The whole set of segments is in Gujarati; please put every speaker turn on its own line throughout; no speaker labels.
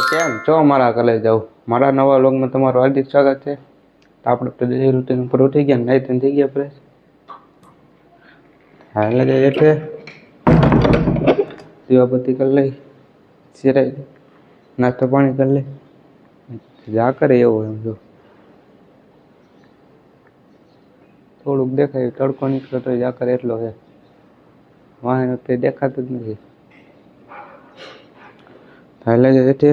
તો કેમ? છો મારા કલે જાઉં મારા નવા લોગમાં તમારું હાર્દિક સ્વાગત છે. આપણે ડેલી રૂટીન ઉપર ઉઠી ગયા નાઈ ધોઈને થઈ ગયા પ્રેસ હા, એટલે એટલે દીવાબત્તી કરી લઈ સિરાઈ નાસ્તો પાણી કરી લઈ. જા કરે એવું એમ જો. થોડુંક દેખાય, તડકો નીકળે તો જા કરે એટલો છે. વાહન તે દેખાતું જ નથી. હાલે એટલે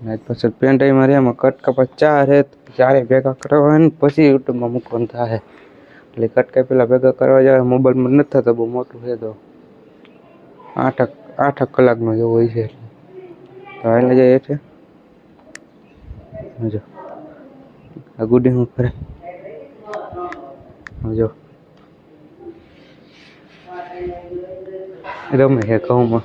ને પછી પેન ટાઈમ મારે, એમાં કટકા ચાર હે, ચારે ભેગા કરવા ને, પછી યુટ્યુબમાં મૂકવાનું થાય. એટલે કટકા પેલા ભેગા કરવા જાય, મોબાઈલમાં નથી થતો, બહુ મોટું છે તો. આઠ આઠ કલાકનો જેવો હોય છે તો હાલે જાય એટલે જો આ ગુડી હું ફરે. જો રમે છે ઘઉંમાં.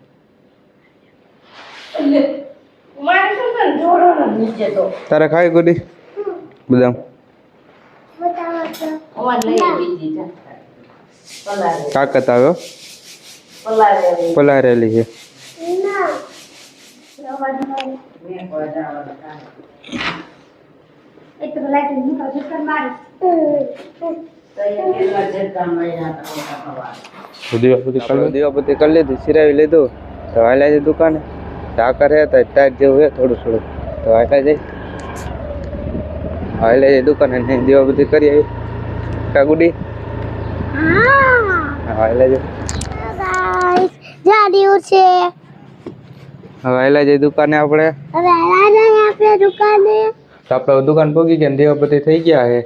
તારે ખાઈ ગોડી
બધા
કાકત આવ્યો પલારેલી છે દીવાપતિ કરી લીધું સિરાવી લીધું તો હાલ્યા છે દુકાને ઢાકર હે તો ટાઈટ જેવું હે થોડું થોડું. તો હાલ્યા જઈ હાલ્યા જઈ દુકાને નહીં દેવા બધી કરી આવી. કાગુડી હા. જઈ
છે.
હવે હાલ્યા જઈ દુકાને આપણે.
હવે આપણે દુકાને.
તો આપણે દુકાન પહોંચી ગયા ને દીવાબત્તી થઈ ગયા હે.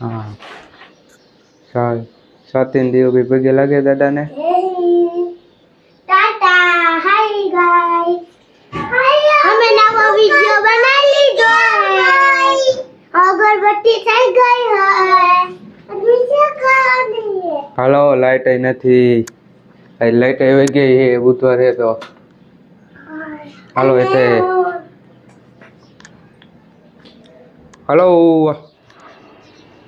હા. સારું. સાતીન દીવો બી પગે લાગે દાદાને
ટાટા હાય ગાઈસ અમે નવો વિડિયો બનાવી લીધો હે અગરબત્તી થઈ ગઈ હે બીજે કાની
હાલો લાઈટ નથી આ લાઈટ આવી ગઈ હે બુધવારે તો હાલો એટલે હાલો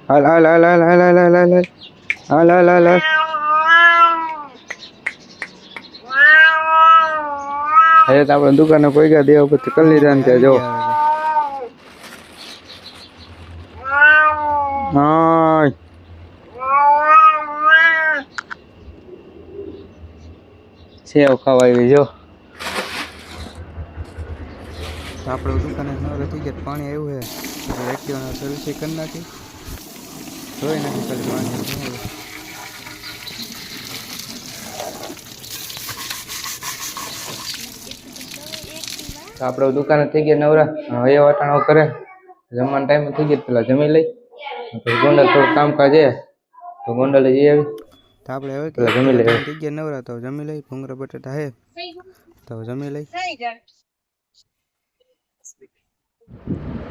હાલ હાલ હાલ હાલ હાલ હાલ હાલ હાલ હાલ હાલ હાલ. હવે તો આપણે દુકાને કોઈ ગયા દેવા પછી કરી લીધા ને ત્યાં જો. હા સેવ ખવાવી જો. આપણે દુકાને નવરે થઈ ગયા પાણી આવ્યું છે એક્ટિવાના સર્વિસ કરી નાખી. જોઈ નાખી ખાલી પાણી. તો આપણે દુકાને થઈ ગયા નવરા હવે વટાણો કરે જમવાનો ટાઈમ થઈ ગયો પેલા જમી લઈ પછી ગોંડલ થોડું કામકાજ છે તો ગોંડલ જઈ આવી તો આપણે હવે પેલા જમી લઈએ થઈ ગયા નવરા તો જમી લઈ ભૂંગળા બટેટા હે તો જમી લઈ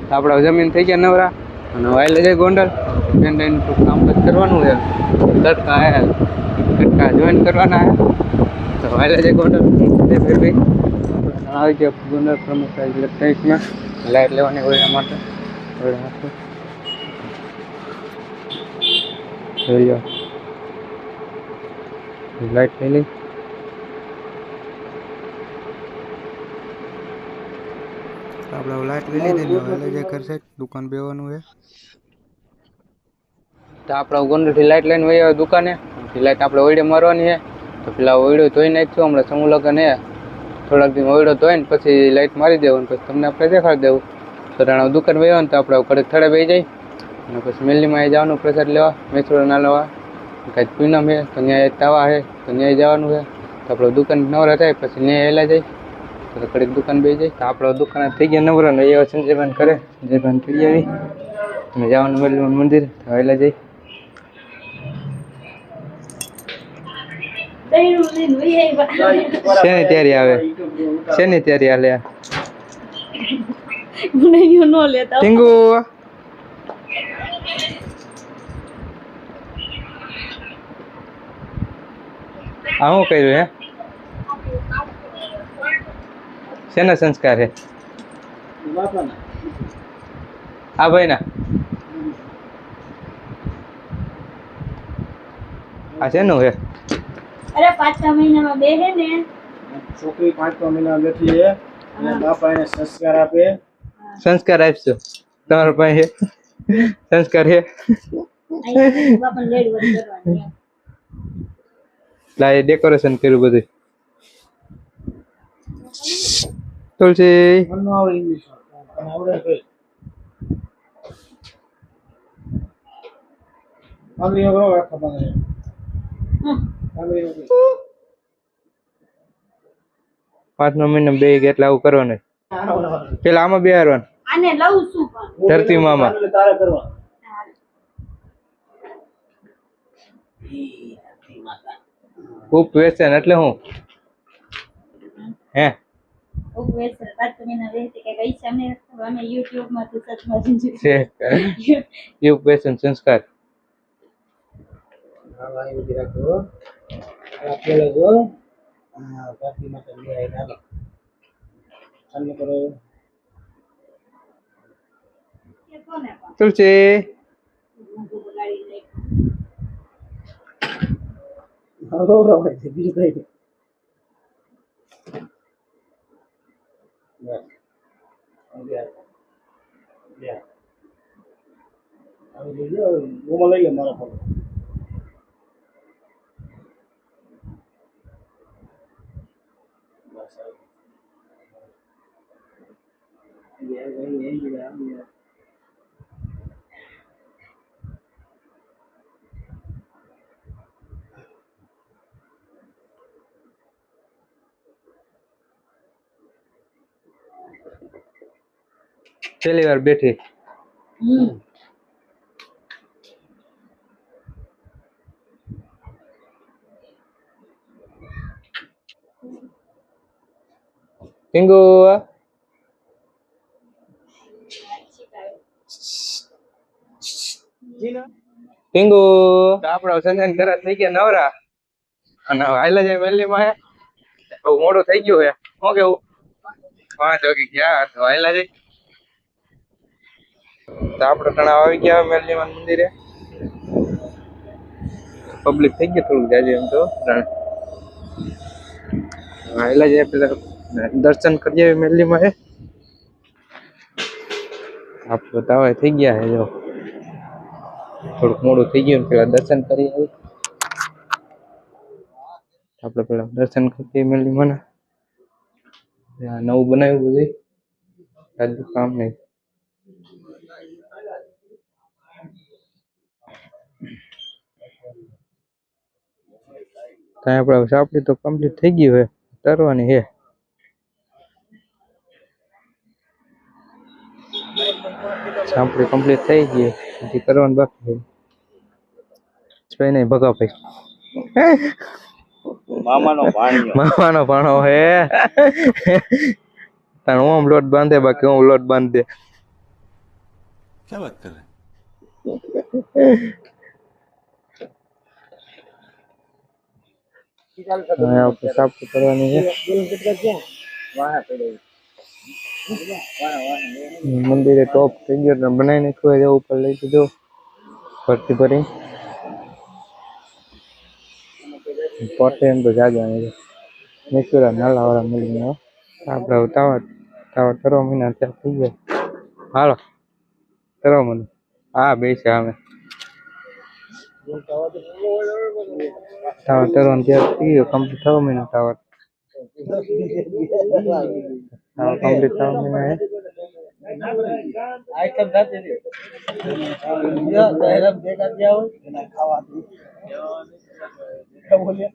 તો આપણે હવે જમીન થઈ ગયા નવરા અને વાયલે જાય ગોંડલ પેન ટાઈમ કામકાજ કરવાનું છે તડકા હે તડકા જોઈન કરવાના હે તો વાયલે જાય ગોંડલ તે ફેર ભાઈ આવી ગયા ગોંડલ પ્રમુખ ઇલેક્ટ્રોનિક્સમાં લાઈટ લેવાની હોય એના માટે. હવે નાખું જોઈ લો. લાઈટ લઈ લઈ. આપણે લાઈટ લઈ લીધી હવે દુકાન બેવાનું છે. તો આપણે ગોંડલથી લાઈટ લઈને વહી દુકાને. લાઈટ આપણે ઓઈડે મારવાની છે. તો પેલા ઓઈડો ધોઈ નાખ્યો હમણાં સમૂહ લગન હે થોડાક દિન તો ધોઈને પછી લાઈટ મારી દેવું પછી તમને આપણે દેખાડી દેવું. તો રાણા દુકાન વહી ને તો આપણે કડક થડે બેસી જાય. અને પછી મેલીમાં અહીં જવાનું પ્રસાદ લેવા મેસોડા ના લેવા. કાંઈક પૂનમ છે તો ત્યાં તાવા છે તો ત્યાં જવાનું છે તો આપણે દુકાન નવરા થાય, પછી ત્યાં હેલા જાય. તો કડીક દુકાન બે જાય. તો આપણે દુકાન થઈ ગયા નવરા, ને એવા સંજયભાન કરે સંજયભાન થઈ આવી. અને જવાનું મેલવાનું મંદિર, તો એલા જઈ
દહીંનું લઈને વહી આવ્યા.
શેની તૈયારી આવે? શેની તૈયારી હાલે
ન લેતા
ટીંગુ? આ શું કર્યું હે? શેના સંસ્કાર હે? આ ભાઈ ના આ શેનું હે?
અરે પાંચમા મહિનામાં બે હે ને
છોકરી પાંચમા મહિના બેઠી છે અને બાપા એને સંસ્કાર આપે
સંસ્કાર આપશો તમારા પાસે હે સંસ્કાર હે
અહીંયા બાપાને લેડ વડ કરવાની એમ.
લા એ ડેકોરેશન કર્યું બધું તુલસી
મનનું આવડે ઇંગ્લિશ તને આવડે છે પાંદડીઓ કરો આખા પાંદડીઓ પાંદડીઓ કરો.
પાંચમા મહિના બે એટલે આવું કરવાનું. પેલા આમાં બે હારવાનું
આને લઉં છું પણ.
ધરતી મામા
એટલે તારે કરવા.
ઉપ વેસન એટલે હું? હે?
ઉપવેશ પાંચમા
Tulci. Halo, Ya. Ya. Aku dia mau mulai ya malah.
चलिए यार बैठिए
हम्म।
ટીંગુ ટીંગુ થઈ ગયા નવરા અને હવે જાય વહેલી માં બહુ મોડું થઈ ગયું હે શું પાંચ વાગે ગયા તો જાય તો આપણે તણાવ આવી ગયા મેલજીમાન મંદિરે પબ્લિક થઈ ગયું થોડુંક જાજે એમ તો હાલા જાય પેલા દર્શન કરી આવી મેલજીમાં હે આપણે બતાવે થઈ ગયા હે જો થોડુંક મોડું થઈ ગયું પેલા દર્શન કરી આવી આપણે પેલા દર્શન કરી મેલી મને આ નવું બનાવ્યું બધું આજુ કામ નહીં ત્યાં આપણે સાપડી તો કમ્પ્લીટ થઈ ગયું હે તરવાની હે સાંપડી કમ્પ્લીટ થઈ ગઈ. હજી કરવાનું બાકી છે. ભાઈ નહીં ભગા ભાઈ.
મામાનો ભાણો
મામાનો ભાણો હે. તણ હું લોટ બાંધે બાકી હું લોટ બાંધી. દે
ક્યાં વાત
કર? રહે સાફ કરવાની છે. મંદિરે ટોપ ફિગર બનાવી નાખ્યું હોય ઉપર લઈ દીધો ભરતી ભરી. પોતે એમ તો જાગ્યા નહીં. નીકળ્યા નાલા વાળા મળીને. આપણે હવે તાવર તરવા મહિના ત્યાં થઈ ગયા. હાલો. તરવા મને હા, બે છે અમે. ટાવર તરવાનું ત્યાં થઈ ગયો કમ્પ્લીટ થવા મહિના ટાવર ટાવર કમ્પ્લીટ થવા મહિનો હે
આઈટમ થતી હતી બીજા દહેરામ ભેગા થયા હોય એના ખાવાથી બોલ્યા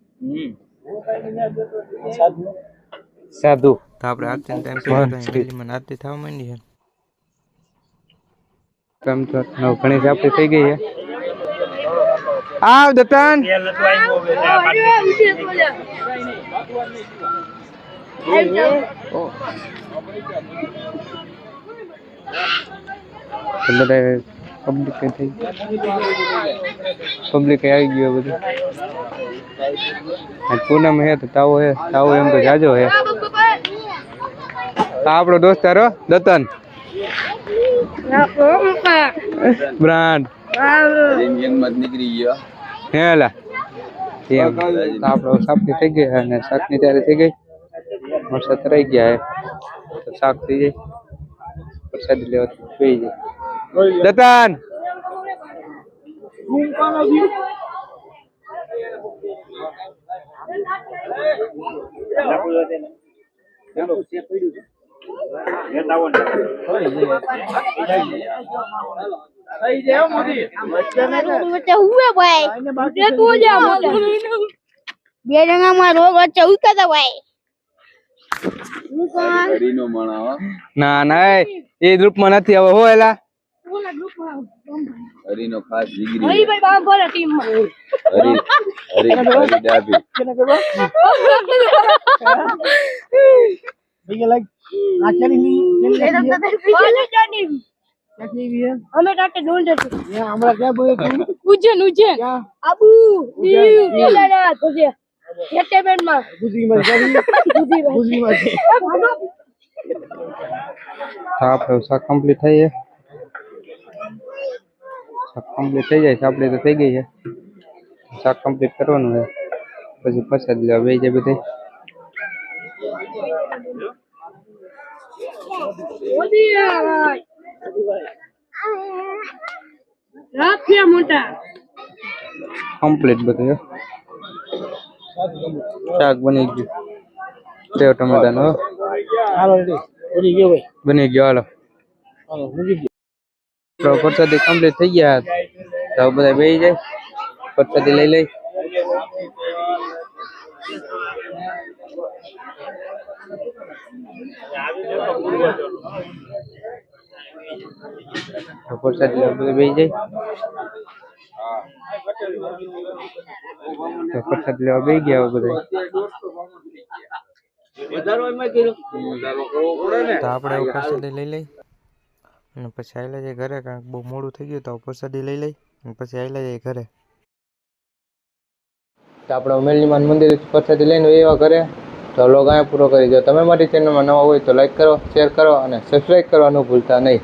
સાધુ
સાધુ તો આપણે આરતી ટાઈમ મને આરતી થવા માંડી છે કામ તો નવ ઘણી આપણી થઈ ગઈ છે આવ દતન બધા પબ્લિક થઈ પબ્લિક આવી ગયો બધું આજ પૂનમ હે તો તાવો હે તાવો એમ તો જાજો હે આ આપણો દોસ્તાર હો દતન બ્રાન્ડ હેલા એમ તો આપણો સાપની થઈ ગઈ અને શાકની તૈયારી થઈ ગઈ વરસાદ રહી ગયા હે તો શાક થઈ જાય પ્રસાદી લેવા થઈ જાય દતન
વચ્ચે હુએ ભાઈ દેખવો જા બે જણામાં રોગ વચ્ચે ઉતરતા ભાઈ હું કોણ
ના ના એ ગ્રુપમાં નથી હવે હો એલા.
હરીનો ખાસ જીગરી
હરીભાઈ બાંભોરા ટીમમાં.
હરી હરી હરી ડાબી.
ભૈયા લાગ. આ ચલી ની
અમે ટાટે ડોલ જશે.
હમણાં ક્યાં બોલે તું?
ઉજ્જૈન ઉજ્જૈન. આબુ કેદારનાથ પછી એટેમેન્ટમાં
ગુજરીમાં કરી ગુજરીમાં છે
તો આપણે શાક કમ્પ્લીટ થઈ છે શાક કમ્પ્લીટ થઈ જાય છે આપણે તો થઈ ગઈ છે શાક કમ્પ્લીટ કરવાનું છે પછી પ્રસાદ લેવા બે જાય બધે
રાફિયા મોટા
કમ્પ્લીટ બધું હો. શાક બની ગયું. સેવ ટમેટાનું.
હાલો રેડી. ગયો ભાઈ.
બની ગયો હાલો. પ્રસાદી કમ્પ્લીટ થઈ ગયા. તો બધા બેસી જાય. પ્રસાદી લઈ લઈ. પ્રસાદી બધા બેસી જાય. તો પ્રસાદ લેવા બે ગયા બધા તો આપણે પ્રસાદી લઈ લઈ. અને પછી આવેલા જાય ઘરે કારણ કે બહુ મોડું થઈ ગયું તો પરસાદી લઈ લઈ. અને પછી આવેલા જાય ઘરે. તો આપણે મેલનીમાન મંદિર પ્રસાદી લઈને એવા ઘરે. તો લોગ અહીંયા પૂરો કરી દો. તમે મારી ચેનલમાં નવા હોય તો લાઈક કરો શેર કરો અને સબસ્ક્રાઈબ કરવાનું ભૂલતા નહીં.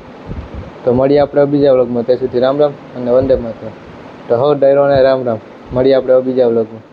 તો મળીએ આપણે બીજા વ્લોગમાં ત્યાં સુધી રામ રામ અને વંદે માતરમ. તો હો ડાયરો અને રામ રામ. મળીએ આપણે બીજા વ્લોગમાં